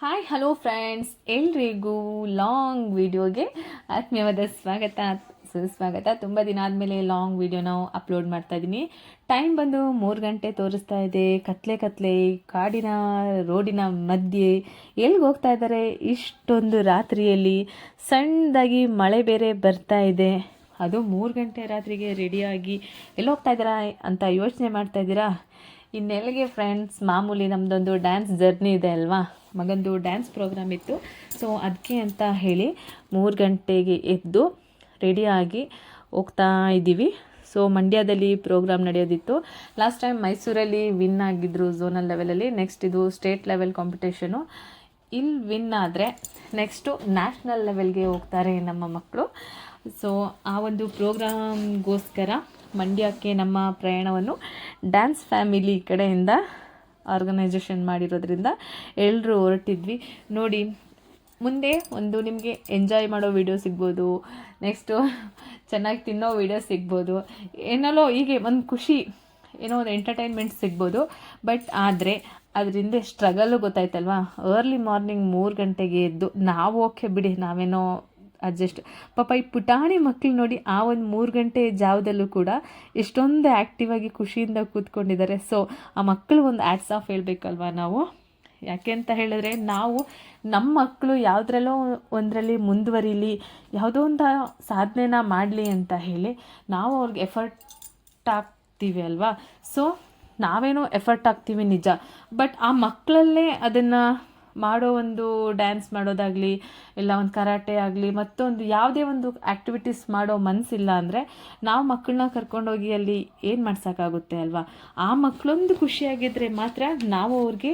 Hi hello friends ಎಲ್ರಿಗೂ long ವಿಡಿಯೋಗೆ ಆತ್ಮೀಯವಾದ ಸ್ವಾಗತ, ಸುಸ್ವಾಗತ. ತುಂಬ ದಿನ ಆದಮೇಲೆ ಲಾಂಗ್ ವಿಡಿಯೋ ನಾವು ಅಪ್ಲೋಡ್ ಮಾಡ್ತಾ ಇದ್ದೀನಿ. ಟೈಮ್ ಬಂದು ಮೂರು ಗಂಟೆ ತೋರಿಸ್ತಾ ಇದೆ. ಕತ್ಲೆ ಕತ್ಲೆ ಕಾಡಿನ, ರೋಡಿನ ಮಧ್ಯೆ ಎಲ್ಲಿಗೆ ಹೋಗ್ತಾ ಇದ್ದಾರೆ ಇಷ್ಟೊಂದು ರಾತ್ರಿಯಲ್ಲಿ ಸಣ್ಣದಾಗಿ ಮಳೆ ಬೇರೆ ಬರ್ತಾ ಇದೆ. ಅದು ಮೂರು ಗಂಟೆ ರಾತ್ರಿಗೆ ರೆಡಿಯಾಗಿ ಎಲ್ಲಿ ಹೋಗ್ತಾ ಇದ್ದೀರಾ ಅಂತ ಯೋಚನೆ ಮಾಡ್ತಾ ಇದ್ದೀರಾ? ಇನ್ನೆಲ್ಲಿಗೆ ಫ್ರೆಂಡ್ಸ್ ಮಾಮೂಲಿ ನಮ್ಮದೊಂದು ಡ್ಯಾನ್ಸ್ ಜರ್ನಿ ಇದೆ ಅಲ್ವಾ? ಮಗಂದು ಡ್ಯಾನ್ಸ್ ಪ್ರೋಗ್ರಾಮ್ ಇತ್ತು. ಸೊ ಅದಕ್ಕೆ ಅಂತ ಹೇಳಿ ಮೂರು ಗಂಟೆಗೆ ಎದ್ದು ರೆಡಿಯಾಗಿ ಹೋಗ್ತಾ ಇದ್ದೀವಿ. ಸೊ ಮಂಡ್ಯದಲ್ಲಿ ಪ್ರೋಗ್ರಾಮ್ ನಡೆಯೋದಿತ್ತು. ಲಾಸ್ಟ್ ಟೈಮ್ ಮೈಸೂರಲ್ಲಿ ವಿನ್ ಆಗಿದ್ದರು ಝೋನಲ್ ಲೆವೆಲಲ್ಲಿ ನೆಕ್ಸ್ಟ್ ಇದು ಸ್ಟೇಟ್ ಲೆವೆಲ್ ಕಾಂಪಿಟೇಷನು ಇಲ್ಲಿ ವಿನ್ ಆದರೆ ನೆಕ್ಸ್ಟು ನ್ಯಾಷನಲ್ ಲೆವೆಲ್ಗೆ ಹೋಗ್ತಾರೆ ನಮ್ಮ ಮಕ್ಕಳು ಸೊ ಆ ಒಂದು ಪ್ರೋಗ್ರಾಮ್ಗೋಸ್ಕರ ಮಂಡ್ಯಕ್ಕೆ ನಮ್ಮ ಪ್ರಯಾಣವನ್ನು ಡ್ಯಾನ್ಸ್ ಫ್ಯಾಮಿಲಿ ಕಡೆಯಿಂದ ಆರ್ಗನೈಸೇಷನ್ ಮಾಡಿರೋದ್ರಿಂದ ಎಲ್ಲರೂ ಹೊರಟಿದ್ವಿ. ನೋಡಿ, ಮುಂದೆ ಒಂದು ನಿಮಗೆ ಎಂಜಾಯ್ ಮಾಡೋ ವೀಡಿಯೋ ಸಿಗ್ಬೋದು. ನೆಕ್ಸ್ಟು ಚೆನ್ನಾಗಿ ತಿನ್ನೋ ವೀಡಿಯೋ ಸಿಗ್ಬೋದು. ಏನಲ್ಲೋ ಹೀಗೆ ಒಂದು ಖುಷಿ, ಏನೋ ಒಂದು ಎಂಟರ್ಟೈನ್ಮೆಂಟ್ ಸಿಗ್ಬೋದು. ಬಟ್ ಆದರೆ ಅದರಿಂದ ಸ್ಟ್ರಗಲ್ಲು ಗೊತ್ತಾಯ್ತಲ್ವಾ? ಅರ್ಲಿ ಮಾರ್ನಿಂಗ್ ಮೂರು ಗಂಟೆಗೆ ಎದ್ದು, ನಾವು ಓಕೆ ಬಿಡಿ, ನಾವೇನೋ ಅಡ್ಜಸ್ಟ್. ಪಾಪ ಈ ಪುಟಾಣಿ ಮಕ್ಕಳು ನೋಡಿ ಆ ಒಂದು ಮೂರು ಗಂಟೆ ಜಾವದಲ್ಲೂ ಕೂಡ ಎಷ್ಟೊಂದು ಆ್ಯಕ್ಟಿವ್ ಆಗಿ ಖುಷಿಯಿಂದ ಕೂತ್ಕೊಂಡಿದ್ದಾರೆ. ಸೊ ಆ ಮಕ್ಕಳು ಒಂದು ಆ್ಯಡ್ಸ್ ಆಫ್ ಹೇಳಬೇಕಲ್ವಾ ನಾವು? ಯಾಕೆ ಅಂತ ಹೇಳಿದ್ರೆ ನಾವು ನಮ್ಮ ಮಕ್ಕಳು ಯಾವುದ್ರಲ್ಲೋ ಒಂದರಲ್ಲಿ ಮುಂದುವರಿಲಿ, ಯಾವುದೋ ಒಂದು ಸಾಧನೆನ ಮಾಡಲಿ ಅಂತ ಹೇಳಿ ನಾವು ಅವ್ರಿಗೆ ಎಫರ್ಟ್ ಹಾಕ್ತೀವಿ ಅಲ್ವಾ? ಸೊ ನಾವೇನೋ ಎಫರ್ಟ್ ಹಾಕ್ತೀವಿ ನಿಜ. ಬಟ್ ಆ ಮಕ್ಕಳಲ್ಲೇ ಅದನ್ನು ಮಾಡೋ ಒಂದು ಡ್ಯಾನ್ಸ್ ಮಾಡೋದಾಗಲಿ, ಇಲ್ಲ ಒಂದು ಕರಾಟೆ ಆಗಲಿ, ಮತ್ತೊಂದು ಯಾವುದೇ ಒಂದು ಆ್ಯಕ್ಟಿವಿಟೀಸ್ ಮಾಡೋ ಮನಸ್ಸಿಲ್ಲ ಅಂದರೆ ನಾವು ಮಕ್ಕಳನ್ನ ಕರ್ಕೊಂಡೋಗಿ ಅಲ್ಲಿ ಏನು ಮಾಡ್ಸೋಕ್ಕಾಗುತ್ತೆ ಅಲ್ವಾ? ಆ ಮಕ್ಕಳೊಂದು ಖುಷಿಯಾಗಿದ್ದರೆ ಮಾತ್ರ ನಾವು ಅವ್ರಿಗೆ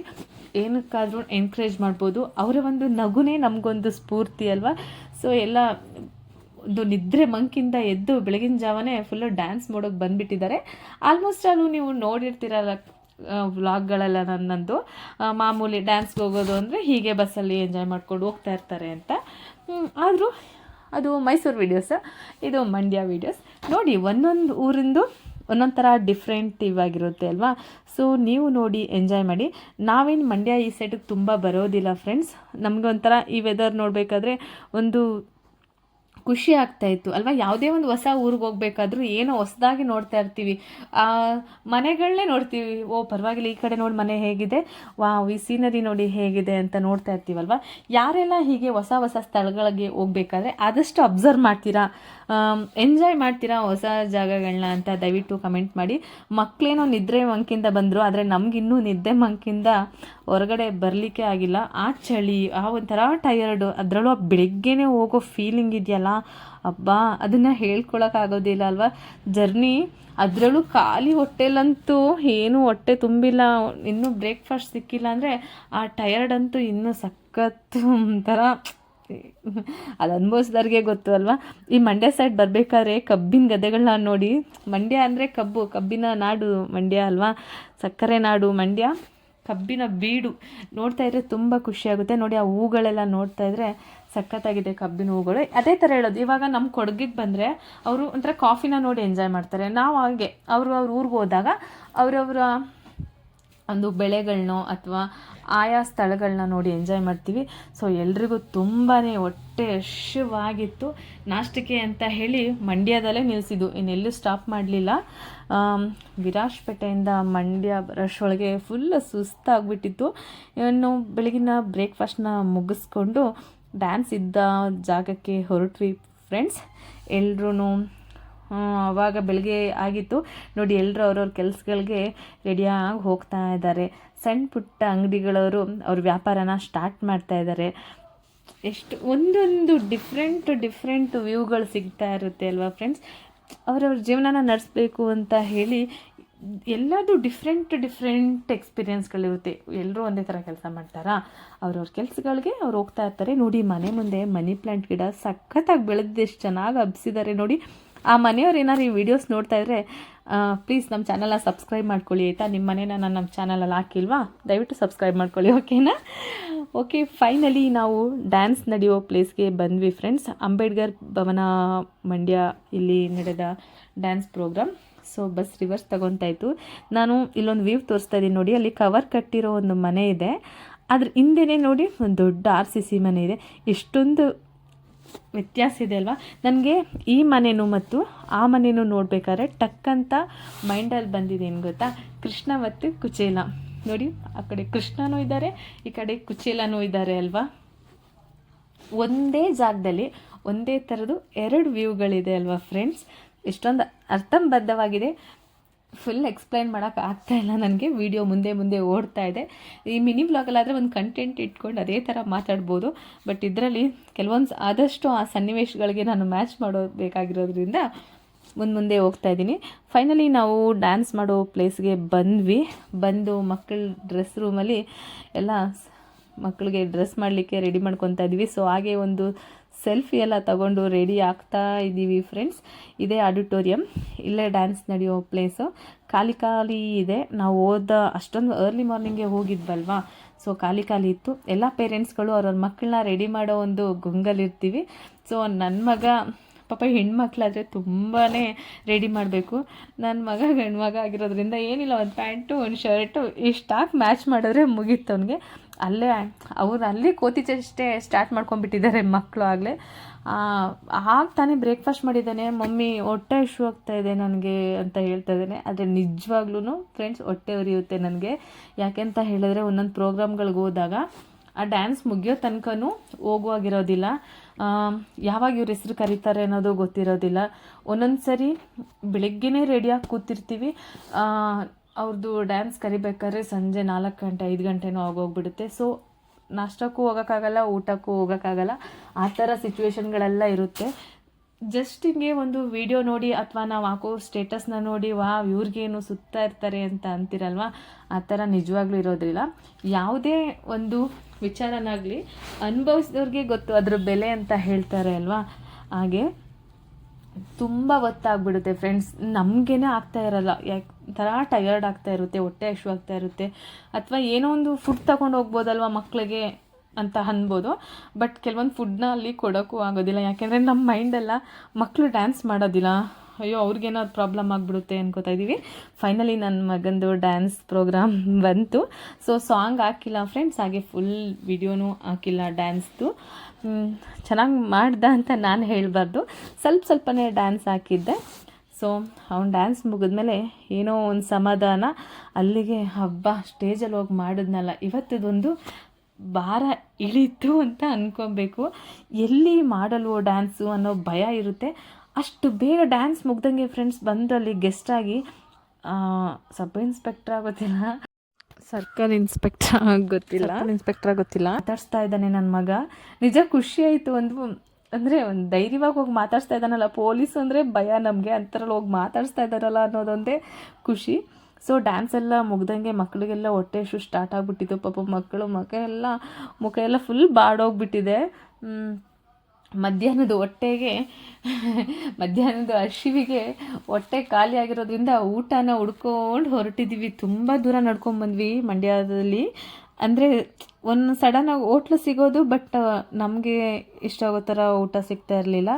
ಏನಕ್ಕಾದರೂ ಎನ್ಕರೇಜ್ ಮಾಡ್ಬೋದು. ಅವರ ಒಂದು ನಗುನೇ ನಮಗೊಂದು ಸ್ಫೂರ್ತಿ ಅಲ್ವಾ? ಸೊ ಎಲ್ಲ ಒಂದು ನಿದ್ರೆ ಮಂಕಿಂದ ಎದ್ದು ಬೆಳಗಿನ ಜಾವನೇ ಫುಲ್ಲು ಡ್ಯಾನ್ಸ್ ಮಾಡೋಕ್ಕೆ ಬಂದುಬಿಟ್ಟಿದ್ದಾರೆ. ಆಲ್ಮೋಸ್ಟ್ ಅಲ್ಲೂ ನೀವು ನೋಡಿರ್ತೀರಲ್ಲ ವ್ಲಾಗ್ಗಳೆಲ್ಲ ನನ್ನದು. ಮಾಮೂಲಿ ಡ್ಯಾನ್ಸ್ಗೆ ಹೋಗೋದು ಅಂದರೆ ಹೀಗೆ ಬಸ್ಸಲ್ಲಿ ಎಂಜಾಯ್ ಮಾಡ್ಕೊಂಡು ಹೋಗ್ತಾ ಇರ್ತಾರೆ ಅಂತ. ಆದರೂ ಅದು ಮೈಸೂರು ವೀಡಿಯೋಸ್ ಇದು ಮಂಡ್ಯ ವೀಡಿಯೋಸ್ ನೋಡಿ, ಒಂದೊಂದು ಊರಿಂದು ಒಂದೊಂದು ಥರ ಡಿಫ್ರೆಂಟಿವ್ ಆಗಿರುತ್ತೆ ಅಲ್ವಾ? ಸೊ ನೀವು ನೋಡಿ ಎಂಜಾಯ್ ಮಾಡಿ. ನಾವೇನು ಮಂಡ್ಯ ಈ ಸೈಡಿಗೆ ತುಂಬ ಬರೋದಿಲ್ಲ ಫ್ರೆಂಡ್ಸ್ ನಮಗೆ ಒಂಥರ ಈ ವೆದರ್ ನೋಡಬೇಕಾದ್ರೆ ಒಂದು ಖುಷಿ ಆಗ್ತಾ ಇತ್ತು. ಅಲ್ವಾ? ಯಾವುದೇ ಒಂದು ಹೊಸ ಊರಿಗೆ ಹೋಗ್ಬೇಕಾದ್ರೂ ಏನೋ ಹೊಸದಾಗಿ ನೋಡ್ತಾ ಇರ್ತೀವಿ. ಆ ಮನೆಗಳನ್ನೇ ನೋಡ್ತೀವಿ. ಓ, ಪರವಾಗಿಲ್ಲ, ಈ ಕಡೆ ನೋಡಿ ಮನೆ ಹೇಗಿದೆ. ವಾ ಈ ಸೀನರಿ ನೋಡಿ ಹೇಗಿದೆ ಅಂತ ನೋಡ್ತಾ ಇರ್ತೀವಲ್ವ ಯಾರೆಲ್ಲ ಹೀಗೆ ಹೊಸ ಹೊಸ ಸ್ಥಳಗಳಿಗೆ ಹೋಗ್ಬೇಕಾದ್ರೆ ಆದಷ್ಟು ಅಬ್ಸರ್ವ್ ಮಾಡ್ತೀರಾ? ಎಂಜಾಯ್ ಮಾಡ್ತೀರಾ ಹೊಸ ಜಾಗಗಳನ್ನ ಅಂತ ದಯವಿಟ್ಟು ಕಮೆಂಟ್ ಮಾಡಿ. ಮಕ್ಕಳೇನೋ ನಿದ್ರೆ ಮಂಕಿಂದ ಬಂದರು, ಆದರೆ ನಮಗಿನ್ನೂ ನಿದ್ದೆ ಮಂಕಿಂದ ಹೊರಗಡೆ ಬರಲಿಕ್ಕೆ ಆಗಿಲ್ಲ. ಆ ಚಳಿ, ಆ ಒಂಥರ ಟಯರ್ಡು ಅದರಲ್ಲೂ ಆ ಹೋಗೋ ಫೀಲಿಂಗ್ ಇದೆಯಲ್ಲ? ಅಬ್ಬಾ, ಅದನ್ನು ಹೇಳ್ಕೊಳಕ್ಕಾಗೋದಿಲ್ಲ ಅಲ್ವಾ? ಜರ್ನಿ ಅದರಲ್ಲೂ ಖಾಲಿ ಹೊಟ್ಟೆಲಂತೂ ಏನು ಹೊಟ್ಟೆ ತುಂಬಿಲ್ಲ. ಇನ್ನೂ ಬ್ರೇಕ್ಫಾಸ್ಟ್ ಸಿಕ್ಕಿಲ್ಲ ಅಂದರೆ ಆ ಟಯರ್ಡ್ ಅಂತೂ ಇನ್ನೂ ಸಖತ್ ಒಂಥರ, ಅದು ಅನುಭವಿಸಿದವ್ರಿಗೆ ಗೊತ್ತು ಅಲ್ವಾ? ಈ ಮಂಡ್ಯ ಸೈಡ್ ಬರಬೇಕಾದ್ರೆ ಕಬ್ಬಿನ ಗದ್ದೆಗಳನ್ನ ನೋಡಿ. ಮಂಡ್ಯ ಅಂದರೆ ಕಬ್ಬು, ಕಬ್ಬಿನ ನಾಡು ಮಂಡ್ಯ ಅಲ್ವಾ? ಸಕ್ಕರೆ ನಾಡು ಮಂಡ್ಯ. ಕಬ್ಬಿನ ಬೀಡು ನೋಡ್ತಾ ಇದ್ರೆ ತುಂಬ ಖುಷಿಯಾಗುತ್ತೆ ನೋಡಿ, ಆ ಹೂಗಳೆಲ್ಲ ನೋಡ್ತಾ ಇದ್ರೆ ಸಖತ್ತಾಗಿದೆ ಕಬ್ಬಿನ ಹೂಗಳು. ಅದೇ ಥರ ಹೇಳೋದು, ಇವಾಗ ನಮ್ಮ ಕೊಡಗಿಗೆ ಬಂದರೆ ಅವರು ಒಂಥರ ಕಾಫಿನ ನೋಡಿ ಎಂಜಾಯ್ ಮಾಡ್ತಾರೆ. ನಾವು ಹಾಗೆ, ಅವರು ಅವ್ರ ಊರಿಗೆ ಹೋದಾಗ ಅವರವರ ಒಂದು ಬೆಳೆಗಳನ್ನೋ ಅಥವಾ ಆಯಾ ಸ್ಥಳಗಳನ್ನ ನೋಡಿ ಎಂಜಾಯ್ ಮಾಡ್ತೀವಿ. ಸೊ ಎಲ್ರಿಗೂ ತುಂಬಾ ಹೊಟ್ಟೆ ಹಶ್ವಾಗಿತ್ತು ನಾಷ್ಟಕ್ಕೆ ಅಂತ ಹೇಳಿ ಮಂಡ್ಯದಲ್ಲೇ ನಿಲ್ಲಿಸಿದ್ದು ಇನ್ನೆಲ್ಲೂ ಸ್ಟಾಪ್ ಮಾಡಲಿಲ್ಲ. ವಿರಾಜಪೇಟೆಯಿಂದ ಮಂಡ್ಯ ಬರೋಷ್ಟೊಳಗೆ ಫುಲ್ ಸುಸ್ತಾಗ್ಬಿಟ್ಟಿತ್ತು. ಇನ್ನು ಬೆಳಗಿನ ಬ್ರೇಕ್ಫಾಸ್ಟ್ನ ಮುಗಿಸ್ಕೊಂಡು ಡ್ಯಾನ್ಸ್ ಇದ್ದ ಜಾಗಕ್ಕೆ ಹೊರಟ್ವಿ ಫ್ರೆಂಡ್ಸ್ ಎಲ್ರೂ ಆವಾಗ ಬೆಳಗ್ಗೆ ಆಗಿತ್ತು. ನೋಡಿ ಎಲ್ಲರೂ ಅವ್ರವ್ರ ಕೆಲಸಗಳಿಗೆ ರೆಡಿಯಾಗಿ ಹೋಗ್ತಾ ಇದ್ದಾರೆ. ಸಣ್ಣ ಪುಟ್ಟ ಅಂಗಡಿಗಳವರು ಅವ್ರ ವ್ಯಾಪಾರನ ಸ್ಟಾರ್ಟ್ ಮಾಡ್ತಾ ಇದ್ದಾರೆ. ಎಷ್ಟು ಒಂದೊಂದು ಡಿಫ್ರೆಂಟ್ ಡಿಫ್ರೆಂಟ್ ವ್ಯೂಗಳು ಸಿಗ್ತಾ ಇರುತ್ತೆ ಅಲ್ವಾ ಫ್ರೆಂಡ್ಸ್ ಅವರವ್ರ ಜೀವನನ ನಡೆಸಬೇಕು ಅಂತ ಹೇಳಿ ಎಲ್ಲದೂ ಡಿಫ್ರೆಂಟ್ ಡಿಫ್ರೆಂಟ್ ಎಕ್ಸ್ಪೀರಿಯೆನ್ಸ್ಗಳಿರುತ್ತೆ ಎಲ್ಲರೂ ಒಂದೇ ಥರ ಕೆಲಸ ಮಾಡ್ತಾರಾ? ಅವ್ರವ್ರ ಕೆಲಸಗಳಿಗೆ ಅವ್ರು ಹೋಗ್ತಾ ಇರ್ತಾರೆ. ನೋಡಿ, ಮನೆ ಮುಂದೆ ಮನಿ ಪ್ಲ್ಯಾಂಟ್ ಗಿಡ ಸಖತ್ತಾಗಿ ಬೆಳೆದಿದ್ದು ಎಷ್ಟು ಚೆನ್ನಾಗಿ ಹಬ್ಸಿದ್ದಾರೆ ನೋಡಿ. ಆ ಮನೆಯವ್ರು ಏನಾದ್ರು ಈ ವಿಡಿಯೋಸ್ ನೋಡ್ತಾ ಇದ್ರೆ ಪ್ಲೀಸ್ ನಮ್ಮ ಚಾನಲ್ನ ಸಬ್ಸ್ಕ್ರೈಬ್ ಮಾಡ್ಕೊಳ್ಳಿ ಆಯಿತಾ? ನಿಮ್ಮ ಮನೇನ ನಾನು ನಮ್ಮ ಚಾನಲಲ್ಲಿ ಹಾಕಿಲ್ವಾ? ದಯವಿಟ್ಟು ಸಬ್ಸ್ಕ್ರೈಬ್ ಮಾಡ್ಕೊಳ್ಳಿ ಓಕೆನಾ ಓಕೆ ಫೈನಲಿ ನಾವು ಡ್ಯಾನ್ಸ್ ನಡೆಯೋ ಪ್ಲೇಸ್ಗೆ ಬಂದ್ವಿ ಫ್ರೆಂಡ್ಸ್ ಅಂಬೇಡ್ಕರ್ ಭವನ ಮಂಡ್ಯ ಇಲ್ಲಿ ನಡೆದ dance programme so bus reverse ಇತ್ತು. ನಾನು ಇಲ್ಲೊಂದು ವ್ಯೂ ತೋರಿಸ್ತಾ ಇದ್ದೀನಿ ನೋಡಿ, ಅಲ್ಲಿ ಕವರ್ ಕಟ್ಟಿರೋ ಒಂದು ಮನೆ ಇದೆ. ಅದ್ರ ಹಿಂದೆನೇ ನೋಡಿ, ಒಂದು ದೊಡ್ಡ ಆರ್ ಸಿ ಸಿ ಮನೆ ಇದೆ. ಎಷ್ಟೊಂದು ವ್ಯತ್ಯಾಸ ಇದೆ ಅಲ್ವಾ? ನನಗೆ ಈ ಮನೆಯೂ ಮತ್ತು ಆ ಮನೆಯೂ ನೋಡಬೇಕಾದ್ರೆ ಟಕ್ ಅಂತ ಮೈಂಡಲ್ಲಿ ಬಂದಿದೆ ಏನು ಗೊತ್ತಾ? ಕೃಷ್ಣ ಮತ್ತು ಕುಚೇಲ. ನೋಡಿ, ಆ ಕಡೆ ಕೃಷ್ಣನೂ ಇದ್ದಾರೆ, ಈ ಕಡೆ ಕುಚೇಲನೂ ಇದ್ದಾರೆ ಅಲ್ವಾ? ಒಂದೇ ಜಾಗದಲ್ಲಿ ಒಂದೇ ಥರದ್ದು ಎರಡು ವ್ಯೂಗಳಿದೆ ಅಲ್ವಾ ಫ್ರೆಂಡ್ಸ್ ಎಷ್ಟೊಂದು ಅರ್ಥಬದ್ಧವಾಗಿದೆ. ಫುಲ್ ಎಕ್ಸ್ಪ್ಲೈನ್ ಮಾಡೋಕೆ ಆಗ್ತಾ ಇಲ್ಲ ನನಗೆ. ವಿಡಿಯೋ ಮುಂದೆ ಮುಂದೆ ಓಡ್ತಾ ಇದೆ. ಈ ಮಿನಿ ಬ್ಲಾಗಲ್ಲಾದರೆ ಒಂದು ಕಂಟೆಂಟ್ ಇಟ್ಕೊಂಡು ಅದೇ ಥರ ಮಾತಾಡ್ಬೋದು. ಬಟ್ ಇದರಲ್ಲಿ ಕೆಲವೊಂದು ಆದಷ್ಟು ಆ ಸನ್ನಿವೇಶಗಳಿಗೆ ನಾನು ಮ್ಯಾಚ್ ಮಾಡೋಬೇಕಾಗಿರೋದ್ರಿಂದ ಮುಂದೆ ಮುಂದೆ ಹೋಗ್ತಾ ಇದ್ದೀನಿ ಫೈನಲಿ ನಾವು ಡ್ಯಾನ್ಸ್ ಮಾಡೋ ಪ್ಲೇಸ್ಗೆ ಬಂದ್ವಿ. ಬಂದು ಮಕ್ಕಳ ಡ್ರೆಸ್ ರೂಮಲ್ಲಿ ಎಲ್ಲ ಮಕ್ಕಳಿಗೆ ಡ್ರೆಸ್ ಮಾಡಲಿಕ್ಕೆ ರೆಡಿ ಮಾಡ್ಕೊತಾ ಇದ್ವಿ. ಸೊ ಹಾಗೆ ಒಂದು ಸೆಲ್ಫಿ ಎಲ್ಲ ತಗೊಂಡು ರೆಡಿ ಆಗ್ತಾ ಇದ್ದೀವಿ ಫ್ರೆಂಡ್ಸ್. ಇದೇ ಆಡಿಟೋರಿಯಂ. ಇಲ್ಲೇ ಡ್ಯಾನ್ಸ್ ನಡೆಯೋ ಪ್ಲೇಸು ಖಾಲಿ ಖಾಲಿ ಇದೆ. ನಾವು ಹೋದ ಅಷ್ಟೊಂದು ಅರ್ಲಿ ಮಾರ್ನಿಂಗೇ ಹೋಗಿದ್ವಲ್ವಾ? ಸೊ ಖಾಲಿ ಖಾಲಿ ಇತ್ತು. ಎಲ್ಲ ಪೇರೆಂಟ್ಸ್ಗಳು ಅವ್ರವ್ರ ಮಕ್ಕಳನ್ನ ರೆಡಿ ಮಾಡೋ ಒಂದು ಗುಂಗಲಿರ್ತೀವಿ. ಸೊ ನನ್ನ ಮಗ, ಪಾಪ ಹೆಣ್ಮಕ್ಳಾದರೆ ತುಂಬಾ ರೆಡಿ ಮಾಡಬೇಕು. ನನ್ನ ಮಗ ಗಂಡು ಮಗ ಆಗಿರೋದ್ರಿಂದ ಏನಿಲ್ಲ, ಒಂದು ಪ್ಯಾಂಟು ಒಂದು ಶರ್ಟು ಇಷ್ಟಾಗಿ ಮ್ಯಾಚ್ ಮಾಡಿದ್ರೆ ಮುಗೀತು ಅವನಿಗೆ. ಅಲ್ಲೇ ಅವ್ರು ಅಲ್ಲಿ ಕೋತಿಚಷ್ಟೇ ಸ್ಟಾರ್ಟ್ ಮಾಡ್ಕೊಂಡ್ಬಿಟ್ಟಿದ್ದಾರೆ ಮಕ್ಕಳು ಆಗಲೇ. ಆಗ ತಾನೇ ಬ್ರೇಕ್ಫಾಸ್ಟ್ ಮಾಡಿದ್ದಾನೆ. ಮಮ್ಮಿ ಹೊಟ್ಟೆ ಇಶ್ಯೂ ಆಗ್ತಾ ಇದೆ ನನಗೆ ಅಂತ ಹೇಳ್ತಾ ಇದ್ದಾನೆ. ಆದರೆ ನಿಜವಾಗ್ಲೂ ಫ್ರೆಂಡ್ಸ್ ಹೊಟ್ಟೆ ಉರಿಯುತ್ತೆ ನನಗೆ. ಯಾಕೆಂತ ಹೇಳಿದ್ರೆ ಒಂದೊಂದು ಪ್ರೋಗ್ರಾಮ್ಗಳಿಗೆ ಹೋದಾಗ ಆ ಡ್ಯಾನ್ಸ್ ಮುಗಿಯೋ ತನಕನೂ ಹೋಗುವಾಗಿರೋದಿಲ್ಲ. ಯಾವಾಗ ಇವ್ರ ಹೆಸ್ರು ಕರೀತಾರೆ ಅನ್ನೋದು ಗೊತ್ತಿರೋದಿಲ್ಲ. ಒಂದೊಂದು ಸರಿ ಬೆಳಗ್ಗೆನೇ ರೆಡಿಯಾಗಿ ಕೂತಿರ್ತೀವಿ. ಅವ್ರದ್ದು ಡ್ಯಾನ್ಸ್ ಕರಿಬೇಕಾದ್ರೆ ಸಂಜೆ ನಾಲ್ಕು ಗಂಟೆ, ಐದು ಗಂಟೆನೂ ಆಗೋಗ್ಬಿಡುತ್ತೆ. ಸೊ ನಾಷ್ಟಕ್ಕೂ ಹೋಗೋಕ್ಕಾಗಲ್ಲ, ಊಟಕ್ಕೂ ಹೋಗೋಕ್ಕಾಗಲ್ಲ. ಆ ಥರ ಸಿಚುವೇಶನ್ಗಳೆಲ್ಲ ಇರುತ್ತೆ. ಜಸ್ಟ್ ಹಿಂಗೆ ಒಂದು ವಿಡಿಯೋ ನೋಡಿ ಅಥವಾ ನಾವು ಹಾಕೋ ಸ್ಟೇಟಸ್ನ ನೋಡಿ, ವಾ, ಇವ್ರಿಗೇನು ಸುತ್ತಾ ಇರ್ತಾರೆ ಅಂತ ಅಂತಿರಲ್ವ? ಆ ಥರ ನಿಜವಾಗ್ಲೂ ಇರೋದಿಲ್ಲ. ಯಾವುದೇ ಒಂದು ವಿಚಾರನಾಗಲಿ, ಅನುಭವಿಸಿದವ್ರಿಗೆ ಗೊತ್ತು ಅದ್ರ ಬೆಲೆ ಅಂತ ಹೇಳ್ತಾರೆ ಅಲ್ವಾ? ಹಾಗೆ ತುಂಬ ಗೊತ್ತಾಗ್ಬಿಡುತ್ತೆ ಫ್ರೆಂಡ್ಸ್ ನಮಗೇನೆ ಆಗ್ತಾ ಇರಲ್ಲ. ಯಾಕೆ ಥರ ಟಯರ್ಡ್ ಆಗ್ತಾ ಇರುತ್ತೆ, ಹೊಟ್ಟೆ ಹಶು ಆಗ್ತಾ ಇರುತ್ತೆ. ಅಥವಾ ಏನೋ ಒಂದು ಫುಡ್ ತಗೊಂಡು ಹೋಗ್ಬೋದಲ್ವ ಮಕ್ಕಳಿಗೆ ಅಂತ ಅನ್ಬೋದು. ಬಟ್ ಕೆಲವೊಂದು ಫುಡ್ನ ಅಲ್ಲಿ ಕೊಡೋಕ್ಕೂ ಆಗೋದಿಲ್ಲ. ಯಾಕೆಂದರೆ ನಮ್ಮ ಮೈಂಡೆಲ್ಲ ಮಕ್ಕಳು ಡ್ಯಾನ್ಸ್ ಮಾಡೋದಿಲ್ಲ. ಅಯ್ಯೋ ಅವ್ರಿಗೇನಾದ್ರು ಪ್ರಾಬ್ಲಮ್ ಆಗಿಬಿಡುತ್ತೆ ಅನ್ಕೋತಾ ಇದ್ದೀವಿ ಫೈನಲಿ ನನ್ನ ಮಗಂದು ಡ್ಯಾನ್ಸ್ ಪ್ರೋಗ್ರಾಮ್ ಬಂತು. ಸೊ ಸಾಂಗ್ ಹಾಕಿಲ್ಲ ಫ್ರೆಂಡ್ಸ್ ಹಾಗೆ ಫುಲ್ ವಿಡಿಯೋನೂ ಹಾಕಿಲ್ಲ ಡ್ಯಾನ್ಸ್ದು ಚೆನ್ನಾಗಿ ಮಾಡ್ದ ಅಂತ ನಾನು ಹೇಳಬಾರ್ದು. ಸ್ವಲ್ಪ ಸ್ವಲ್ಪನೇ ಡ್ಯಾನ್ಸ್ ಹಾಕಿದ್ದೆ. ಸೊ ಅವ್ನು ಡ್ಯಾನ್ಸ್ ಮುಗಿದ್ಮೇಲೆ ಏನೋ ಒಂದು ಸಮಾಧಾನ. ಅಲ್ಲಿಗೆ ಹಬ್ಬ ಸ್ಟೇಜಲ್ಲಿ ಹೋಗಿ ಮಾಡಿದ್ನಲ್ಲ ಇವತ್ತಿದೊಂದು ಭಾರ ಇಳಿತು ಅಂತ ಅಂದ್ಕೊಬೇಕು ಎಲ್ಲಿ ಮಾಡಲ್ವೋ ಡ್ಯಾನ್ಸು ಅನ್ನೋ ಭಯ ಇರುತ್ತೆ. ಅಷ್ಟು ಬೇಗ ಡ್ಯಾನ್ಸ್ ಮುಗ್ದಂಗೆ ಫ್ರೆಂಡ್ಸ್ ಬಂದು ಅಲ್ಲಿ ಗೆಸ್ಟಾಗಿ ಸಬ್ ಇನ್ಸ್ಪೆಕ್ಟರ್ ಆಗೋದಿಲ್ಲ? ಸರ್ಕಲ್ ಇನ್ಸ್ಪೆಕ್ಟರ್ ಗೊತ್ತಿಲ್ಲ. ಇನ್ಸ್ಪೆಕ್ಟರ್ ಗೊತ್ತಿಲ್ಲ. ಮಾತಾಡ್ಸ್ತಾ ಇದ್ದಾನೆ ನನ್ನ ಮಗ. ನಿಜ ಖುಷಿ ಆಯಿತು ಒಂದು ಅಂದರೆ ಒಂದು ಧೈರ್ಯವಾಗಿ ಹೋಗಿ ಮಾತಾಡ್ಸ್ತಾ ಇದ್ದಾನಲ್ಲ, ಪೊಲೀಸ್ ಅಂದರೆ ಭಯ ನಮಗೆ ಅಂತರಲ್ಲಿ ಹೋಗಿ ಮಾತಾಡ್ಸ್ತಾ ಇದ್ದಾರಲ್ಲ ಅನ್ನೋದೊಂದೇ ಖುಷಿ. ಸೊ ಡ್ಯಾನ್ಸ್ ಎಲ್ಲ ಮುಗ್ದಂಗೆ ಮಕ್ಕಳಿಗೆಲ್ಲ ಹೊಟ್ಟೆ ಶು ಸ್ಟಾರ್ಟ್ ಆಗಿಬಿಟ್ಟಿತ್ತು, ಪಾಪ ಮಕ್ಕಳು ಮುಖ ಎಲ್ಲ ಮುಖ ಎಲ್ಲ ಫುಲ್ ಬಾಡೋಗ್ಬಿಟ್ಟಿದೆ. ಮಧ್ಯಾಹ್ನದ ಹೊಟ್ಟೆಗೆ ಮಧ್ಯಾಹ್ನದ ಹಸಿವಿಗೆ ಹೊಟ್ಟೆ ಖಾಲಿ ಆಗಿರೋದ್ರಿಂದ ಊಟನ ಹುಡ್ಕೊಂಡು ಹೊರಟಿದ್ದೀವಿ ತುಂಬ ದೂರ ನಡ್ಕೊಂಡ್ಬಂದ್ವಿ ಮಂಡ್ಯದಲ್ಲಿ. ಅಂದರೆ ಒಂದು ಆಗಿ ಹೋಟ್ಲು ಸಿಗೋದು ಬಟ್ ನಮಗೆ ಇಷ್ಟ ಆಗೋ ಥರ ಊಟ ಸಿಗ್ತಾ ಇರಲಿಲ್ಲ.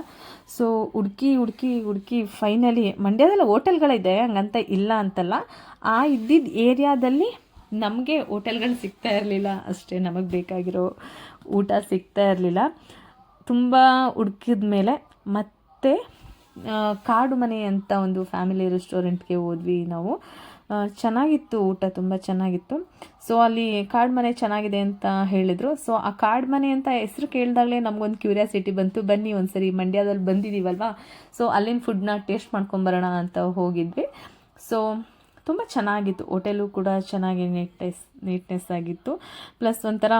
ಸೊ ಹುಡ್ಕಿ ಹುಡ್ಕಿ ಹುಡ್ಕಿ ಫೈನಲಿ ಮಂಡ್ಯದಲ್ಲಿ ಹೋಟೆಲ್ಗಳಿದೆ, ಹಂಗಂತ ಇಲ್ಲ ಅಂತಲ್ಲ. ಆ ಇದ್ದಿದ್ದ ಏರಿಯಾದಲ್ಲಿ ನಮಗೆ ಹೋಟೆಲ್ಗಳು ಸಿಗ್ತಾ ಇರಲಿಲ್ಲ. ಅಷ್ಟೇ ನಮಗೆ ಬೇಕಾಗಿರೋ ಊಟ ಸಿಗ್ತಾ ಇರಲಿಲ್ಲ. ತುಂಬ ಹುಡುಕಿದ ಮೇಲೆ ಮತ್ತೆ ಕಾಡು ಮನೆ ಅಂತ ಒಂದು ಫ್ಯಾಮಿಲಿ ರೆಸ್ಟೋರೆಂಟ್ಗೆ ಹೋದ್ವಿ ನಾವು. ಚೆನ್ನಾಗಿತ್ತು ಊಟ, ತುಂಬ ಚೆನ್ನಾಗಿತ್ತು. ಸೊ ಅಲ್ಲಿ ಕಾಡು ಮನೆ ಚೆನ್ನಾಗಿದೆ ಅಂತ ಹೇಳಿದರು. ಸೊ ಆ ಕಾಡು ಮನೆ ಅಂತ ಹೆಸರು ಕೇಳಿದಾಗಲೇ ನಮಗೊಂದು ಕ್ಯೂರಿಯಾಸಿಟಿ ಬಂತು. ಬನ್ನಿ ಒಂದು ಸರಿ ಮಂಡ್ಯದಲ್ಲಿ ಬಂದಿದ್ದೀವಲ್ವಾ ಸೊ ಅಲ್ಲಿನ ಫುಡ್ನ ಟೇಸ್ಟ್ ಮಾಡ್ಕೊಂಬರೋಣ ಅಂತ ಹೋಗಿದ್ವಿ. ಸೊ ತುಂಬ ಚೆನ್ನಾಗಿತ್ತು. ಹೋಟೆಲು ಕೂಡ ಚೆನ್ನಾಗಿ ನೀಟ್ನೆಸ್ ನೀಟ್ನೆಸ್ ಆಗಿತ್ತು. ಪ್ಲಸ್ ಒಂಥರ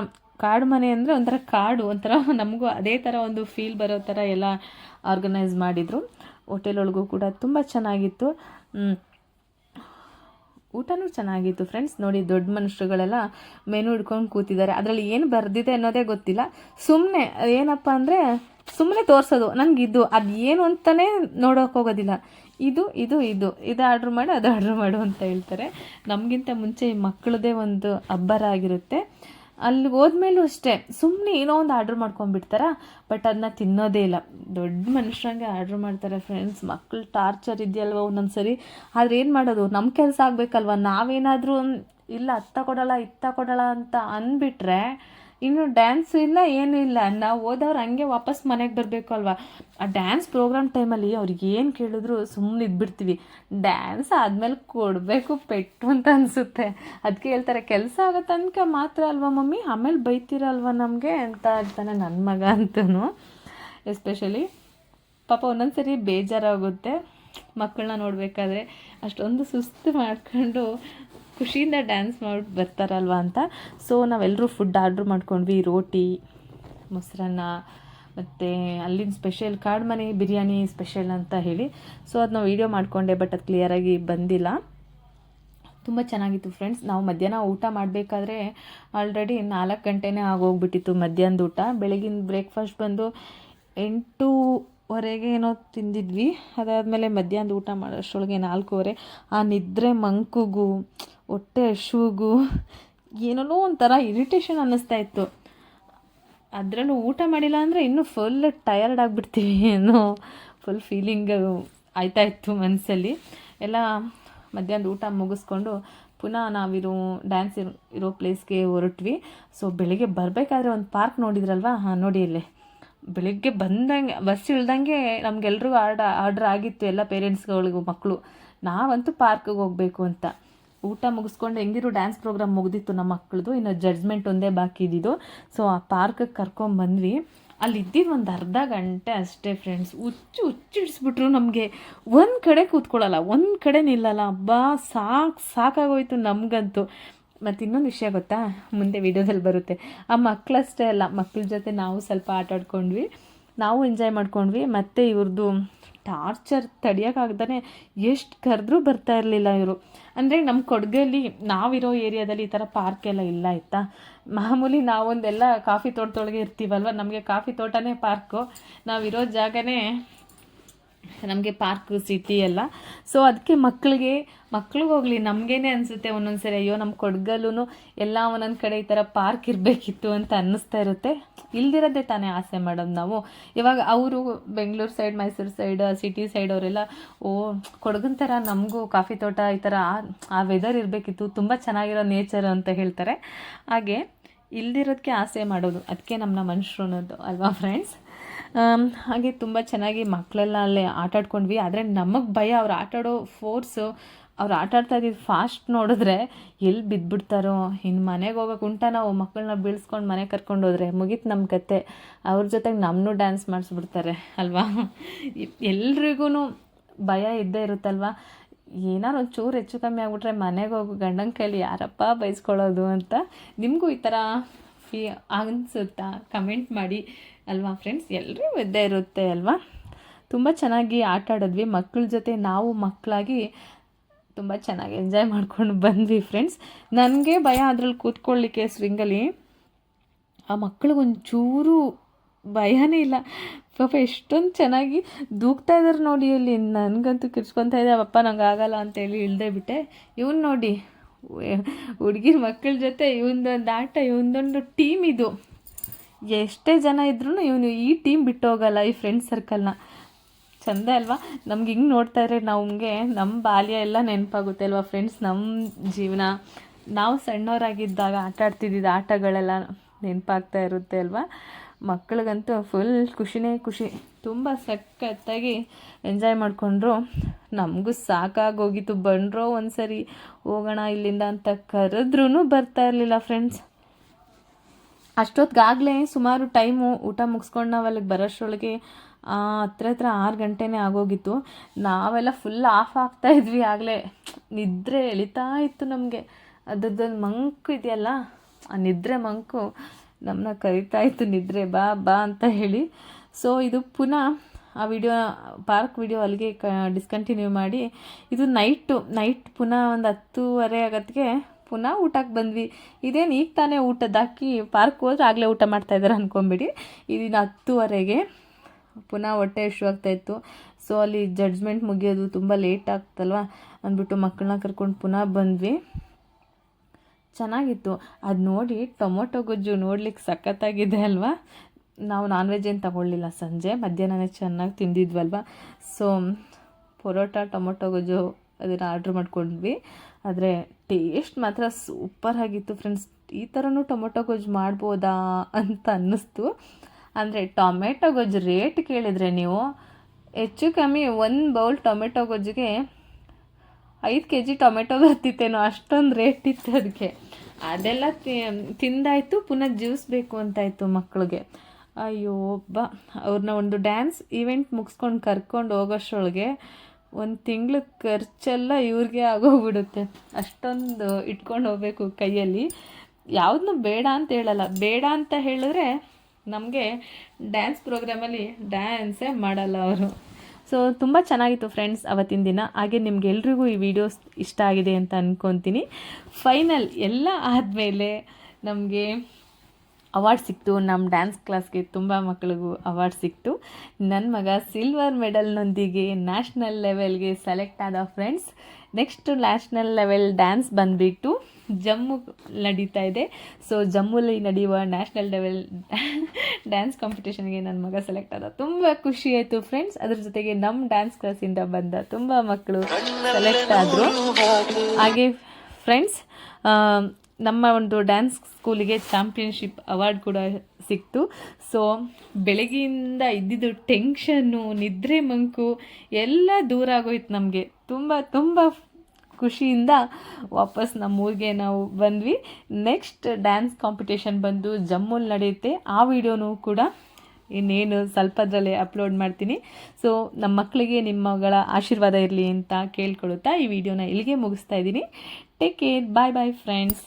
ಕಾಡು ಮನೆ ಅಂದರೆ ಒಂಥರ ಕಾಡು, ಒಂಥರ ನಮಗೂ ಅದೇ ಥರ ಒಂದು ಫೀಲ್ ಬರೋ ಥರ ಎಲ್ಲ ಆರ್ಗನೈಸ್ ಮಾಡಿದರು. ಹೋಟೆಲ್ ಒಳಗೂ ಕೂಡ ತುಂಬ ಚೆನ್ನಾಗಿತ್ತು. ಊಟನೂ ಚೆನ್ನಾಗಿತ್ತು ಫ್ರೆಂಡ್ಸ್ ನೋಡಿ ದೊಡ್ಡ ಮನುಷ್ಯರುಗಳೆಲ್ಲ ಮೆನು ಹಿಡ್ಕೊಂಡು ಕೂತಿದ್ದಾರೆ. ಅದರಲ್ಲಿ ಏನು ಬರೆದಿದೆ ಅನ್ನೋದೇ ಗೊತ್ತಿಲ್ಲ. ಸುಮ್ಮನೆ ಏನಪ್ಪ ಅಂದರೆ ಸುಮ್ಮನೆ ತೋರಿಸೋದು. ನನಗೆ ಇದು, ಅದು ಏನು ಅಂತಲೇ ನೋಡೋಕೆ ಹೋಗೋದಿಲ್ಲ. ಇದು ಇದು ಇದು. ಇದು ಆರ್ಡ್ರ್ ಮಾಡು, ಅದು ಆರ್ಡ್ರ್ ಮಾಡು ಅಂತ ಹೇಳ್ತಾರೆ. ನಮಗಿಂತ ಮುಂಚೆ ಈ ಮಕ್ಕಳದೇ ಒಂದು ಅಬ್ಬರ ಆಗಿರುತ್ತೆ. ಅಲ್ಲಿ ಹೋದ್ಮೇಲೂ ಅಷ್ಟೇ. ಸುಮ್ಮನೆ ಏನೋ ಒಂದು ಆರ್ಡ್ರ್ ಮಾಡ್ಕೊಂಡ್ಬಿಡ್ತಾರ? ಬಟ್ ಅದನ್ನ ತಿನ್ನೋದೇ ಇಲ್ಲ. ದೊಡ್ಡ ಮನುಷ್ಯರಂಗೆ ಆರ್ಡ್ರ್ ಮಾಡ್ತಾರೆ ಫ್ರೆಂಡ್ಸ್ ಮಕ್ಕಳು ಟಾರ್ಚರ್ ಇದೆಯಲ್ವ ಒಂದೊಂದು ಸರಿ ಆದರೆ ಏನು ಮಾಡೋದು? ನಮ್ಮ ಕೆಲಸ ಆಗಬೇಕಲ್ವ? ನಾವೇನಾದರೂ ಇಲ್ಲ ಅತ್ತ ಕೊಡಲ್ಲ, ಇತ್ತ ಕೊಡಲ್ಲ ಅಂತ ಅಂದ್ಬಿಟ್ರೆ ಇನ್ನು ಡ್ಯಾನ್ಸ್ ಇಲ್ಲ, ಏನೂ ಇಲ್ಲ. ನಾವು ಹೋದವ್ರು ಹಂಗೆ ವಾಪಸ್ ಮನೆಗೆ ಬರಬೇಕು ಅಲ್ವಾ? ಆ ಡ್ಯಾನ್ಸ್ ಪ್ರೋಗ್ರಾಮ್ ಟೈಮಲ್ಲಿ ಅವ್ರಿಗೆ ಏನು ಕೇಳಿದ್ರು ಸುಮ್ಮನೆ ಇದ್ಬಿಡ್ತೀವಿ. ಡ್ಯಾನ್ಸ್ ಆದಮೇಲೆ ಕೊಡಬೇಕು ಪೆಟ್ಟು ಅಂತ ಅನಿಸುತ್ತೆ. ಅದಕ್ಕೆ ಹೇಳ್ತಾರೆ, ಕೆಲಸ ಆಗೋ ತನಕ ಮಾತ್ರ ಅಲ್ವಾ ಮಮ್ಮಿ? ಆಮೇಲೆ ಬೈತೀರಲ್ವ ನಮಗೆ ಅಂತ ಹೇಳ್ತಾನೆ ನನ್ನ ಮಗ ಅಂತೂ ಎಸ್ಪೆಷಲಿ ಪಾಪ ಒಂದೊಂದು ಸರಿ ಬೇಜಾರಾಗುತ್ತೆ ಮಕ್ಕಳನ್ನ ನೋಡಬೇಕಾದ್ರೆ. ಅಷ್ಟೊಂದು ಸುಸ್ತು ಮಾಡ್ಕೊಂಡು ಖುಷಿಯಿಂದ ಡ್ಯಾನ್ಸ್ ಮಾಡಿ ಬರ್ತಾರಲ್ವ ಅಂತ. ಸೊ ನಾವೆಲ್ಲರೂ ಫುಡ್ ಆರ್ಡ್ರ್ ಮಾಡ್ಕೊಂಡ್ವಿ, ರೋಟಿ, ಮೊಸರನ್ನ, ಮತ್ತು ಅಲ್ಲಿನ ಸ್ಪೆಷಲ್ ಕಾಡು ಮನೆ ಬಿರಿಯಾನಿ ಸ್ಪೆಷಲ್ ಅಂತ ಹೇಳಿ. ಸೊ ಅದು ನಾವು ವೀಡಿಯೋ ಮಾಡಿಕೊಂಡೆ ಬಟ್ ಅದು ಕ್ಲಿಯರಾಗಿ ಬಂದಿಲ್ಲ. ತುಂಬ ಚೆನ್ನಾಗಿತ್ತು ಫ್ರೆಂಡ್ಸ್ ನಾವು ಮಧ್ಯಾಹ್ನ ಊಟ ಮಾಡಬೇಕಾದ್ರೆ ಆಲ್ರೆಡಿ ನಾಲ್ಕು ಗಂಟೆನೇ ಆಗೋಗ್ಬಿಟ್ಟಿತ್ತು ಮಧ್ಯಾಹ್ನದ ಊಟ. ಬೆಳಗಿನ ಬ್ರೇಕ್ಫಾಸ್ಟ್ ಬಂದು ಎಂಟೂವರೆಗೆ ಏನೋ ತಿಂದಿದ್ವಿ. ಅದಾದಮೇಲೆ ಮಧ್ಯಾಹ್ನದ ಊಟ ಮಾಡೋಷ್ಟೊಳಗೆ ನಾಲ್ಕೂವರೆ. ಆ ನಿದ್ರೆ ಮಂಕುಗೂ ಹೊಟ್ಟೆ ಶೂಗು ಏನೋ ಒಂಥರ ಇರಿಟೇಷನ್ ಅನ್ನಿಸ್ತಾ ಇತ್ತು. ಅದರಲ್ಲೂ ಊಟ ಮಾಡಿಲ್ಲ ಅಂದರೆ ಇನ್ನೂ ಫುಲ್ ಟಯರ್ಡ್ ಆಗಿಬಿಡ್ತೀವಿ ಏನೋ ಫುಲ್ ಫೀಲಿಂಗ್ ಆಯ್ತಾ ಇತ್ತು ಮನಸ್ಸಲ್ಲಿ ಎಲ್ಲ ಮಧ್ಯಾಹ್ನದ ಊಟ ಮುಗಿಸ್ಕೊಂಡು ಪುನಃ ನಾವಿರೋ ಡ್ಯಾನ್ಸ್ ಇರೋ ಇರೋ ಪ್ಲೇಸ್ಗೆ ಹೊರಟ್ವಿ. ಸೊ ಬೆಳಿಗ್ಗೆ ಬರಬೇಕಾದ್ರೆ ಒಂದು ಪಾರ್ಕ್ ನೋಡಿದ್ರಲ್ವಾ? ಹಾಂ, ನೋಡಿ ಇಲ್ಲಿ. ಬೆಳಿಗ್ಗೆ ಬಂದಂಗೆ ಬಸ್ ಇಳ್ದಂಗೆ ನಮಗೆಲ್ರಿಗೂ ಆರ್ಡ ಆರ್ಡ್ರ್ ಆಗಿತ್ತು ಎಲ್ಲ ಪೇರೆಂಟ್ಸ್ಗಳಿಗೂ ಮಕ್ಕಳು ನಾವಂತೂ ಪಾರ್ಕಿಗೆ ಹೋಗಬೇಕು ಅಂತ. ಊಟ ಮುಗಿಸ್ಕೊಂಡು ಹೆಂಗಿರು ಡ್ಯಾನ್ಸ್ ಪ್ರೋಗ್ರಾಮ್ ಮುಗಿದಿತ್ತು ನಮ್ಮ ಮಕ್ಕಳದು, ಇನ್ನು ಜಡ್ಜ್ಮೆಂಟ್ ಒಂದೇ ಬಾಕಿ ಇದ್ದಿದ್ದು. ಸೊ ಆ ಪಾರ್ಕಿಗೆ ಕರ್ಕೊಂಬಂದ್ವಿ ಅಲ್ಲಿ ಇದ್ದಿದ್ದು ಒಂದು ಅರ್ಧ ಗಂಟೆ ಅಷ್ಟೇ ಫ್ರೆಂಡ್ಸ್ ಹುಚ್ಚು ಹುಚ್ಚಿಡ್ಸ್ಬಿಟ್ರು ನಮಗೆ. ಒಂದು ಕಡೆ ಕೂತ್ಕೊಳ್ಳಲ್ಲ, ಒಂದು ಕಡೆ ನಿಲ್ಲಲ್ಲ. ಅಬ್ಬಾ, ಸಾಕು, ಸಾಕಾಗೋಯ್ತು ನಮಗಂತೂ. ಮತ್ತು ಇನ್ನೊಂದು ವಿಷಯ ಗೊತ್ತಾ? ಮುಂದೆ ವಿಡಿಯೋದಲ್ಲಿ ಬರುತ್ತೆ. ಆ ಮಕ್ಕಳಷ್ಟೇ ಅಲ್ಲ ಮಕ್ಕಳ ಜೊತೆ ನಾವು ಸ್ವಲ್ಪ ಆಟಾಡ್ಕೊಂಡ್ವಿ. ನಾವು ಎಂಜಾಯ್ ಮಾಡ್ಕೊಂಡ್ವಿ. ಮತ್ತು ಇವ್ರದ್ದು ಟಾರ್ಚರ್ ತಡಿಯೋಕ್ಕಾಗ್ದೇ ಎಷ್ಟು ಕರೆದ್ರೂ ಬರ್ತಾ ಇರಲಿಲ್ಲ ಇವರು. ಅಂದರೆ ನಮ್ಮ ಕೊಡಗಲ್ಲಿ ನಾವಿರೋ ಏರಿಯಾದಲ್ಲಿ ಈ ಥರ ಪಾರ್ಕ್ ಎಲ್ಲ ಇಲ್ಲ ಆಯಿತಾ? ಮಾಮೂಲಿ ನಾವೊಂದೆಲ್ಲ ಕಾಫಿ ತೋಟದೊಳಗೆ ಇರ್ತೀವಲ್ವ? ನಮಗೆ ಕಾಫಿ ತೋಟನೇ ಪಾರ್ಕು. ನಾವಿರೋ ಜಾಗನೇ ನಮಗೆ ಪಾರ್ಕ್ ಸಿಟಿ ಎಲ್ಲ. ಸೊ ಅದಕ್ಕೆ ಮಕ್ಕಳಿಗೆ ಮಕ್ಳಿಗೆ ಹೋಗಲಿ, ನಮಗೇನೆ ಅನಿಸುತ್ತೆ ಒಂದೊಂದು ಸರಿ ಅಯ್ಯೋ ನಮ್ಮ ಕೊಡ್ಗಲ್ಲೂ ಎಲ್ಲ ಒಂದೊಂದು ಕಡೆ ಈ ಥರ ಪಾರ್ಕ್ ಇರಬೇಕಿತ್ತು ಅಂತ ಅನ್ನಿಸ್ತಾ ಇರುತ್ತೆ. ಇಲ್ದಿರೋದೇ ತಾನೇ ಆಸೆ ಮಾಡೋದು ನಾವು. ಇವಾಗ ಅವರು Bengaluru side Mysuru side city side ಅವರೆಲ್ಲ, ಓ, ಕೊಡಗನ್ ಥರ ನಮಗೂ ಕಾಫಿ ತೋಟ ಈ ಥರ ಆ ವೆದರ್ ಇರಬೇಕಿತ್ತು, ತುಂಬ ಚೆನ್ನಾಗಿರೋ ನೇಚರ್ ಅಂತ ಹೇಳ್ತಾರೆ. ಹಾಗೆ ಇಲ್ದಿರೋದಕ್ಕೆ ಆಸೆ ಮಾಡೋದು. ಅದಕ್ಕೆ ನಮ್ಮನ್ನ ಮನುಷ್ಯರು ಅನ್ನೋದು, ಅಲ್ವಾ ಫ್ರೆಂಡ್ಸ್ ಹಾಗೆ ತುಂಬ ಚೆನ್ನಾಗಿ ಮಕ್ಕಳೆಲ್ಲ ಅಲ್ಲಿ ಆಟಾಡ್ಕೊಂಡ್ವಿ. ಆದರೆ ನಮಗೆ ಭಯ ಅವ್ರು ಆಟಾಡೋ ಫೋರ್ಸು ಅವ್ರು ಆಟ ಆಡ್ತಾ ಇದ್ದಿದ್ದು ಫಾಸ್ಟ್ ನೋಡಿದ್ರೆ ಎಲ್ಲಿ ಬಿದ್ದುಬಿಡ್ತಾರೋ ಇನ್ನು ಮನೆಗೆ ಹೋಗೋಕೆ ಉಂಟ ನಾವು ಮಕ್ಕಳನ್ನ ಬೀಳ್ಸ್ಕೊಂಡು ಮನೆಗೆ ಕರ್ಕೊಂಡು ಹೋದ್ರೆ. ಮುಗೀತು ನಮ್ಮ ಕತೆ. ಅವ್ರ ಜೊತೆಗೆ ನಮ್ಮನ್ನು ಡ್ಯಾನ್ಸ್ ಮಾಡಿಸ್ಬಿಡ್ತಾರೆ, ಅಲ್ವಾ? ಎಲ್ರಿಗೂ ಭಯ ಇದ್ದೇ ಇರುತ್ತಲ್ವಾ? ಏನಾರು ಒಂಚೂರು ಚೂರು ಹೆಚ್ಚು ಕಮ್ಮಿ ಆಗಿಬಿಟ್ರೆ ಮನೆಗೆ ಹೋಗು, ಗಂಡನ ಕೈಲಿ ಯಾರಪ್ಪ ಬೈಸ್ಕೊಳ್ಳೋದು ಅಂತ ನಿಮಗೂ ಈ ಥರ ಫೀ ಅನಿಸುತ್ತಾ? ಕಮೆಂಟ್ ಮಾಡಿ. ಅಲ್ವಾ ಫ್ರೆಂಡ್ಸ್ ಎಲ್ಲರೂ ಇದ್ದೇ ಇರುತ್ತೆ ಅಲ್ವಾ? ತುಂಬ ಚೆನ್ನಾಗಿ ಆಟ ಆಡಿದ್ವಿ. ಮಕ್ಕಳ ಜೊತೆ ನಾವು ಮಕ್ಕಳಾಗಿ ತುಂಬ ಚೆನ್ನಾಗಿ ಎಂಜಾಯ್ ಮಾಡ್ಕೊಂಡು ಬಂದ್ವಿ ಫ್ರೆಂಡ್ಸ್ ನನಗೆ ಭಯ ಅದ್ರಲ್ಲಿ ಕೂತ್ಕೊಳ್ಳಿಕ್ಕೆ ಸ್ವಿಂಗಲ್ಲಿ ಆ ಮಕ್ಳಿಗೊಂಚೂರು ಭಯನೇ ಇಲ್ಲ. ಪಾಪ ಎಷ್ಟೊಂದು ಚೆನ್ನಾಗಿ ದೂಗ್ತಾ ಇದ್ದಾರೆ ನೋಡಿ ಅಲ್ಲಿ ನನಗಂತೂ ಕಿರ್ಸ್ಕೊತ ಇದೆ. ಅಪ್ಪ ನಂಗೆ ಆಗಲ್ಲ ಅಂತೇಳಿ ಇಳ್ದೇ ಬಿಟ್ಟೆ. ಇವನು ನೋಡಿ, ಹುಡುಗಿರ ಮಕ್ಕಳ ಜೊತೆ ಇವನದೊಂದು ಆಟ, ಇವನದೊಂದು ಟೀಮ್ ಇದು. ಎಷ್ಟೇ ಜನ ಇದ್ರೂ ಇವನು ಈ ಟೀಮ್ ಬಿಟ್ಟು ಹೋಗಲ್ಲ ಈ ಫ್ರೆಂಡ್ ಸರ್ಕಲ್ನ ಚಂದ ಅಲ್ವಾ? ನಮ್ಗೆ ಹಿಂಗೆ ನೋಡ್ತಾ ಇದ್ರೆ ನಮಗೆ ನಮ್ಮ ಬಾಲ್ಯ ಎಲ್ಲ ನೆನಪಾಗುತ್ತೆ ಅಲ್ವಾ ಫ್ರೆಂಡ್ಸ್ ನಮ್ಮ ಜೀವನ. ನಾವು ಸಣ್ಣವರಾಗಿದ್ದಾಗ ಆಟ ಆಡ್ತಿದ್ದಿದ್ದು ಆಟಗಳೆಲ್ಲ ನೆನಪಾಗ್ತಾ ಇರುತ್ತೆ ಅಲ್ವಾ? ಮಕ್ಕಳಿಗಂತೂ ಫುಲ್ ಖುಷಿನೇ ಖುಷಿ. ತುಂಬ ಸಖತ್ತಾಗಿ ಎಂಜಾಯ್ ಮಾಡಿಕೊಂಡ್ರು. ನಮಗೂ ಸಾಕಾಗೋಗಿತ್ತು. ಬಂಡ್ರೋ ಒಂದು ಸರಿ ಹೋಗೋಣ ಇಲ್ಲಿಂದ ಅಂತ ಕರೆದ್ರೂ ಬರ್ತಾ ಇರಲಿಲ್ಲ ಫ್ರೆಂಡ್ಸ್ ಅಷ್ಟೊತ್ತಿಗಾಗಲೇ ಸುಮಾರು ಟೈಮು ಊಟ ಮುಗಿಸ್ಕೊಂಡು ನಾವು ಅಲ್ಲಿಗೆ ಬರೋಷ್ಟರೊಳಗೆ ಹತ್ರ ಹತ್ರ ಆರು ಗಂಟೆನೇ ಆಗೋಗಿತ್ತು. ನಾವೆಲ್ಲ ಫುಲ್ ಆಫ್ ಆಗ್ತಾ ಇದ್ವಿ ಆಗಲೇ. ನಿದ್ರೆ ಎಳಿತಾ ಇತ್ತು ನಮಗೆ. ಅದರದ್ದೊಂದು ಮಂಕು ಇದೆಯಲ್ಲ, ಆ ನಿದ್ರೆ ಮಂಕು ನಮ್ಮನ್ನ ಕರಿತಾ ಇತ್ತು, ನಿದ್ರೆ ಬಾ ಬಾ ಅಂತ ಹೇಳಿ. ಸೊ ಇದು ಪುನಃ ಆ ವಿಡಿಯೋ, ಪಾರ್ಕ್ ವಿಡಿಯೋ ಅಲ್ಲಿಗೆ ಕ ಡಿಸ್ಕಂಟಿನ್ಯೂ ಮಾಡಿ, ಇದು ನೈಟು ನೈಟ್ ಪುನಃ ಒಂದು ಹತ್ತೂವರೆ ಆಗೋತ್ತಿಗೆ ಪುನಃ ಊಟಕ್ಕೆ ಬಂದ್ವಿ. ಇದೇನು ಈಗ ತಾನೇ ಊಟದಾಕಿ ಪಾರ್ಕ್ ಹೋದ್ರೆ ಆಗಲೇ ಊಟ ಮಾಡ್ತಾಯಿದ್ದಾರೆ ಅಂದ್ಕೊಂಬಿಡಿ ಇದಿನ ಹತ್ತುವರೆಗೆ ಪುನಃ ಹೊಟ್ಟೆ ಆಗ್ತಾಯಿತ್ತು ಸೊ ಅಲ್ಲಿ ಜಡ್ಜ್ಮೆಂಟ್ ಮುಗಿಯೋದು ತುಂಬ ಲೇಟ್ ಆಗ್ತಲ್ವ? ಅಂದ್ಬಿಟ್ಟು ಮಕ್ಕಳನ್ನ ಕರ್ಕೊಂಡು ಪುನಃ ಬಂದ್ವಿ. ಚೆನ್ನಾಗಿತ್ತು. ಅದು ನೋಡಿ ಟೊಮೊಟೊ ಗೊಜ್ಜು ನೋಡ್ಲಿಕ್ಕೆ ಸಖತ್ತಾಗಿದೆ ಅಲ್ವಾ? ನಾವು ನಾನ್ ವೆಜ್ ಏನು ತಗೊಳ್ಳಿಲ್ಲ. ಸಂಜೆ ಮಧ್ಯಾಹ್ನನೇ ಚೆನ್ನಾಗಿ ತಿಂದಿದ್ವಲ್ವ? ಸೊ ಪರೋಟ, ಟೊಮೊಟೊ ಗೊಜ್ಜು ಅದನ್ನು ಆರ್ಡ್ರ್ ಮಾಡ್ಕೊಂಡ್ವಿ. ಆದರೆ ಟೇಸ್ಟ್ ಮಾತ್ರ ಸೂಪರ್ ಆಗಿತ್ತು ಫ್ರೆಂಡ್ಸ್ ಈ ಥರನೂ ಟೊಮೊಟೊ ಗೊಜ್ಜು ಮಾಡ್ಬೋದಾ ಅಂತ ಅನ್ನಿಸ್ತು. ಅಂದರೆ ಟೊಮೆಟೊ ಗೊಜ್ಜು ರೇಟ್ ಕೇಳಿದರೆ ನೀವು ಹೆಚ್ಚು ಕಮ್ಮಿ ಒಂದು ಬೌಲ್ ಟೊಮೆಟೊ ಗೊಜ್ಜಿಗೆ ಐದು ಕೆ ಜಿ ಟೊಮೆಟೊ ಬರ್ತಿತ್ತೇನೋ ಅಷ್ಟೊಂದು ರೇಟ್ ಇತ್ತು ಅದಕ್ಕೆ ಅದೆಲ್ಲ ತಿಂದಾಯಿತು, ಪುನಃ ಜ್ಯೂಸ್ ಬೇಕು ಅಂತಾಯಿತು ಮಕ್ಕಳಿಗೆ ಅಯ್ಯೋ ಒಬ್ಬ. ಅವ್ರನ್ನ ಒಂದು ಡ್ಯಾನ್ಸ್ ಈವೆಂಟ್ ಮುಗಿಸ್ಕೊಂಡು ಕರ್ಕೊಂಡು ಹೋಗೋಷ್ಟರೊಳಗೆ ಒಂದು ತಿಂಗಳು ಖರ್ಚೆಲ್ಲ ಇವ್ರಿಗೆ ಆಗೋಗ್ಬಿಡುತ್ತೆ. ಅಷ್ಟೊಂದು ಇಟ್ಕೊಂಡು ಹೋಗಬೇಕು ಕೈಯಲ್ಲಿ. ಯಾವುದನ್ನು ಬೇಡ ಅಂತ ಹೇಳಲ್ಲ. ಬೇಡ ಅಂತ ಹೇಳಿದ್ರೆ ನಮಗೆ ಡ್ಯಾನ್ಸ್ ಪ್ರೋಗ್ರಾಮಲ್ಲಿ ಡ್ಯಾನ್ಸೇ ಮಾಡಲ್ಲ ಅವರು. ಸೊ ತುಂಬ ಚೆನ್ನಾಗಿತ್ತು ಫ್ರೆಂಡ್ಸ್ ಅವತ್ತಿನ ದಿನ. ಹಾಗೆ ನಿಮಗೆಲ್ರಿಗೂ ಈ ವಿಡಿಯೋಸ್ ಇಷ್ಟ ಆಗಿದೆ ಅಂತ ಅಂದ್ಕೊತೀನಿ ಫೈನಲ್ ಎಲ್ಲ ಆದಮೇಲೆ ನಮಗೆ ಅವಾರ್ಡ್ ಸಿಕ್ತು. ನಮ್ಮ ಡ್ಯಾನ್ಸ್ ಕ್ಲಾಸ್ಗೆ ತುಂಬ ಮಕ್ಕಳಿಗೂ ಅವಾರ್ಡ್ ಸಿಕ್ತು. ನನ್ನ ಮಗ ಸಿಲ್ವರ್ ಮೆಡಲ್ನೊಂದಿಗೆ ನ್ಯಾಷನಲ್ ಲೆವೆಲ್ಗೆ ಸೆಲೆಕ್ಟ್ ಆದ friends next national level dance ಬಂದುಬಿಟ್ಟು ಜಮ್ಮು ನಡೀತಾ ಇದೆ. ಸೊ ಜಮ್ಮುಲಿ ನಡೆಯುವ ನ್ಯಾಷನಲ್ ಲೆವೆಲ್ ಡ್ಯಾನ್ಸ್ ಕಾಂಪಿಟೇಷನ್ಗೆ ನನ್ನ ಮಗ ಸೆಲೆಕ್ಟ್ ಆದ. ತುಂಬ ಖುಷಿ ಆಯಿತು ಫ್ರೆಂಡ್ಸ್ ಅದ್ರ ಜೊತೆಗೆ ನಮ್ಮ ಡ್ಯಾನ್ಸ್ ಕ್ಲಾಸಿಂದ ಬಂದ ತುಂಬ ಮಕ್ಕಳು ಸೆಲೆಕ್ಟ್ ಆದರು. ಹಾಗೆ ಫ್ರೆಂಡ್ಸ್ ನಮ್ಮ ಒಂದು ಡ್ಯಾನ್ಸ್ ಸ್ಕೂಲಿಗೆ ಚಾಂಪಿಯನ್ಶಿಪ್ ಅವಾರ್ಡ್ ಕೂಡ ಸಿಕ್ತು. ಸೊ ಬೆಳಗ್ಗೆಯಿಂದ ಇದ್ದಿದ್ದು ಟೆನ್ಷನ್ನು ನಿದ್ರೆ ಮಂಕು ಎಲ್ಲ ದೂರ ಆಗೋಯ್ತು ನಮಗೆ. ತುಂಬ ತುಂಬ ಖುಷಿಯಿಂದ ವಾಪಸ್ ನಮ್ಮ ಊರಿಗೆ ನಾವು ಬಂದ್ವಿ. ನೆಕ್ಸ್ಟ್ ಡ್ಯಾನ್ಸ್ ಕಾಂಪಿಟೇಷನ್ ಬಂದು ಜಮ್ಮುಲ್ಲಿ ನಡೆಯುತ್ತೆ. ಆ ವಿಡಿಯೋನೂ ಕೂಡ ಇನ್ನೇನು ಸ್ವಲ್ಪದ್ರಲ್ಲೇ ಅಪ್ಲೋಡ್ ಮಾಡ್ತೀನಿ. ಸೊ ನಮ್ಮ ಮಕ್ಕಳಿಗೆ ನಿಮ್ಮಗಳ ಆಶೀರ್ವಾದ ಇರಲಿ ಅಂತ ಕೇಳ್ಕೊಳುತ್ತಾ ಈ ವಿಡಿಯೋನ ಇಲ್ಲಿಗೆ ಮುಗಿಸ್ತಾ ಇದ್ದೀನಿ. Take care bye bye friends